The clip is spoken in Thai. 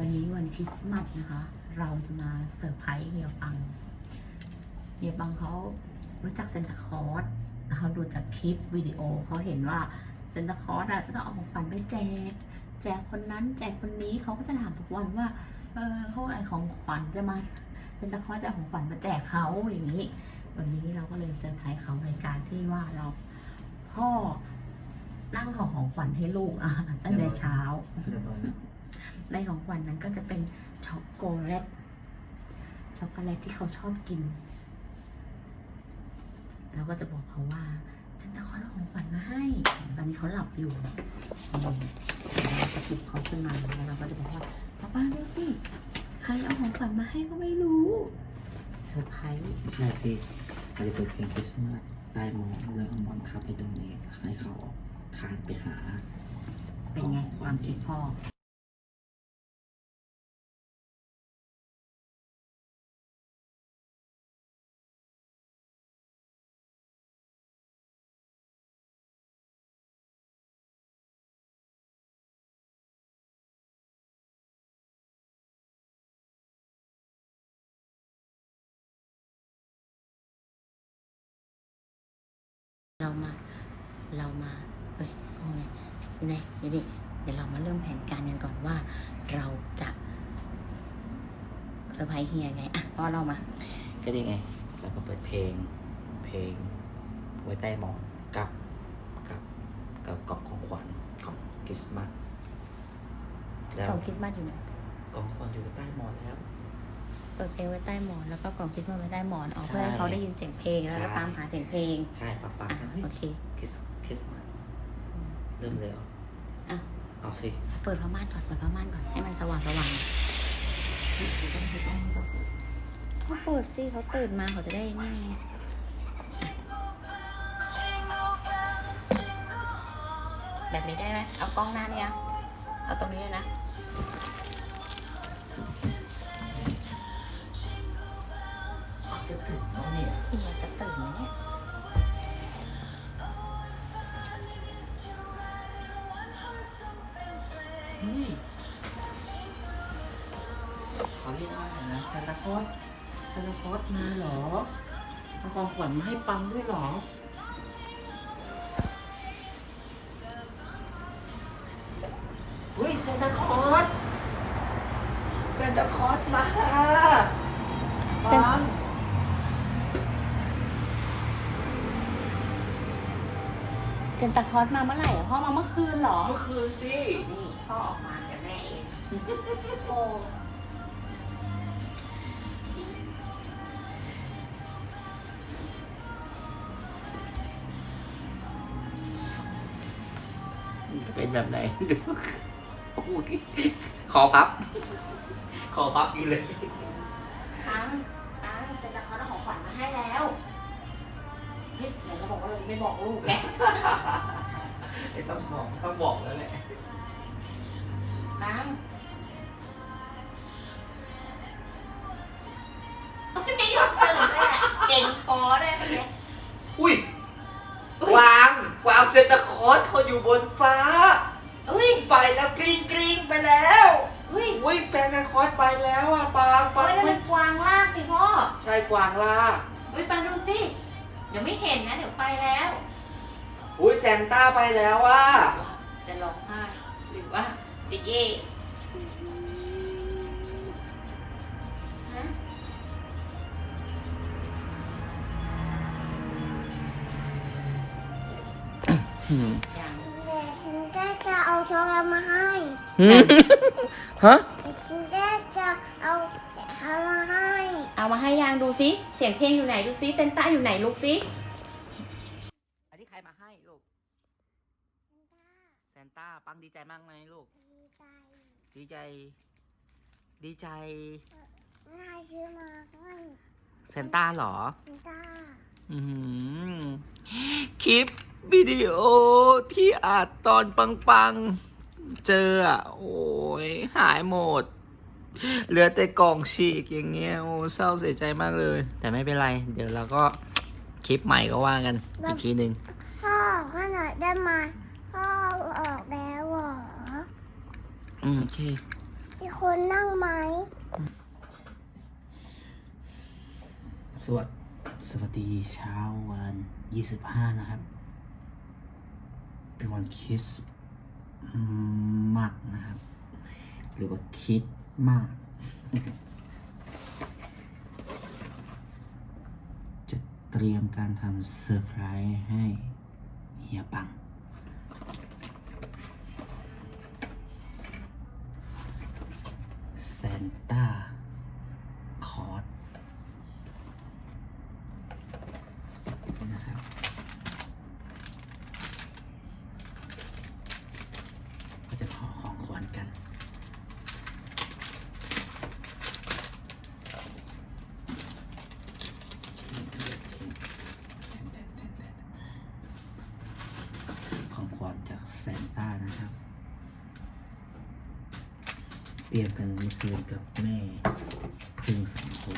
วันนี้วันคริสต์มาสนะคะ เราจะมาเซอร์ไพรส์เฮียปังเฮียปังเขารู้จักเซนตาคลอสเขาดูจากคลิปวิดีโอเขาเห็นว่าเซนตาคลอสอะจะต้องเอาของขวัญไปแจกแจกคนนั้นแจกคนนี้เขาก็จะถามทุกวันว่าเออเขาอะไรของขวัญจะมาเซนตาคลอสจะเอาของขวัญมาแจกเขาอย่างนี้ วันนี้เราก็เลยเซอร์ไพรส์เขาในการที่ว่าเราพ่อนั่งห่อของขวัญให้ลูกอะตั้งแต่เช้า ในของขวัญนั้นก็จะเป็นช็อกโกแลตช็อกโกแลตที่เขาชอบกิน แล้วก็จะบอกเขาว่าฉันจะขอเอาของขวัญมาให้ ตอนนี้เขาหลับอยู่เนี่ยอืมเราจะปลุกเขาขึ้นมาแล้วเราก็จะบอกว่าป้าป้าดูสิ ใครเอาของขวัญมาให้ก็ไม่รู้เซอร์ไพรส์ใช่สิเราจะเปิดเพลงคริสต์มาสใต้หมอนเลยเอาหมอนทับไปตรงนี้ให้เขาคานไปหา เป็นไงความคิดพ่อ เรามาเอ้ยกล้องเนี่ยเนี่ยเดี๋ยวดิเดี๋ยวเรามาเริ่มแผนการกันก่อนว่า เราจะเซอร์ไพรส์เฮียไงอะพ่อเรามาก็ได้ไงเราก็เปิดเพลง เพลงไว้ใต้หมอนกับกับกับกล่องของขวัญของคริสต์มาสแล้วกล่องคริสต์มาสอยู่ไหนกล่องของขวัญอยู่ใต้หมอนแล้ว เปิดเพลงไว้ใต้หมอนแล้วก็กล่องคริสต์มาสไว้ใต้หมอนออกใช่เพื่อให้เขาได้ยินเสียงเพลงแล้วก็ใช่ตามหาเสียงเพลง ใช่ป๊าป๊าอะเฮ้ยโอเคคริส คริสต์มาสเริ่มเลยเหรออะ เอาสิ เปิดผ้าม่านก่อน เปิดผ้าม่านก่อน ให้มันสว่างสว่างเขาเปิดสิเขาตื่นมาเขาจะได้นี่ไงอะแบบนี้ได้ไหม เอากล้องหน้าเนี่ย เอาตรงนี้เลยนะจะ เฮ้ยเขาเรียกว่าอะไรนะซานตาคลอสซานตาคลอสมาเหรอเอาของขวัญมาให้ปังด้วยเหรอเฮ้ยซานตาคลอสซานตาคลอสมาปัง เซนตาคลอสมาเมื่อไหร่อะพ่อมาเมื่อคืนเหรอ เมื่อคืนสินี่พ่อออกมาเดี๋ยวแม่เองโอ้เป็นแบบไหนดูโอ้ยขอพับขอพับอยู่เลย ตังตังเซนตาคลอสเอาของขวัญมาให้แล้ว เฮ้ยไหนเราบอกว่าเราจะไม่บอกลูกแกไม่ต้องบอกต้องบอกแล้วแหละตังโอ๊ยไม่ยอมตื่นเลยอะเก่งคอได้ปะเนี่ยอุ้ยกวางกวางเซนตาคลอสเขาอยู่บนฟ้า อุ้ย ไปแล้วกริ๊งกริ๊งไปแล้วอุ้ยอุ้ยแซนตาคลอสไปแล้วอะปางปาเฮ้งยนั่นไม่มันกวางลากสิพ่อ ใช่กวางล่า อุ้ยไปดูสิ เดี๋ยวไม่เห็นนะ เดี๋ยวไปแล้ว อุ้ยแซนต้าไปแล้วอะจะร้องไห้หรือว่าจะเย่ฮะยังเดี๋ยวฉันก็จะเอาช็อกโกแลตมาให้ฮะ เดี๋ยวฉันก็จะเอาเขามาให้ เอามาให้ยางดูซิเสียงเพลงอยู่ไหนดูซิเซนต้าอยู่ไหนลูกซิอันนี้ใครมาให้ลูกแซนต้าปังดีใจมากไหมลูก ดีใจ ดีใจดีใจไม่ให้ซื้อมาให้แซนต้าเหรอฉันได้อื้อหือคลิปวิดีโอที่อัดตอนปังๆเจออะโอ้ยหายหมด เหลือแต่กล่องฉีกอย่างเงี้ยโอ้เศร้าเสียใจมากเลย แต่ไม่เป็นไร เดี๋ยวเราก็คลิปใหม่ก็ว่ากันอีกทีหนึ่งพ่อขนาดได้มาพ่อเอาออกแล้วเหรออืมโอเคมีคนนั่งไหมสวัสดสวัสดีเช้าวัน25นะครับ เป็นวันคริสต์มากนะครับ หรือว่าคิด มากจะเตรียมการทำเซอร์ไพรส์ให้เฮียปัง แซนต้า คอร์สนะครับก็จะขอของขวัญกัน ของขวัญ จากแซนต้านะครับ เตรียมกันเมื่อคืนกับแม่พึ่งสองคน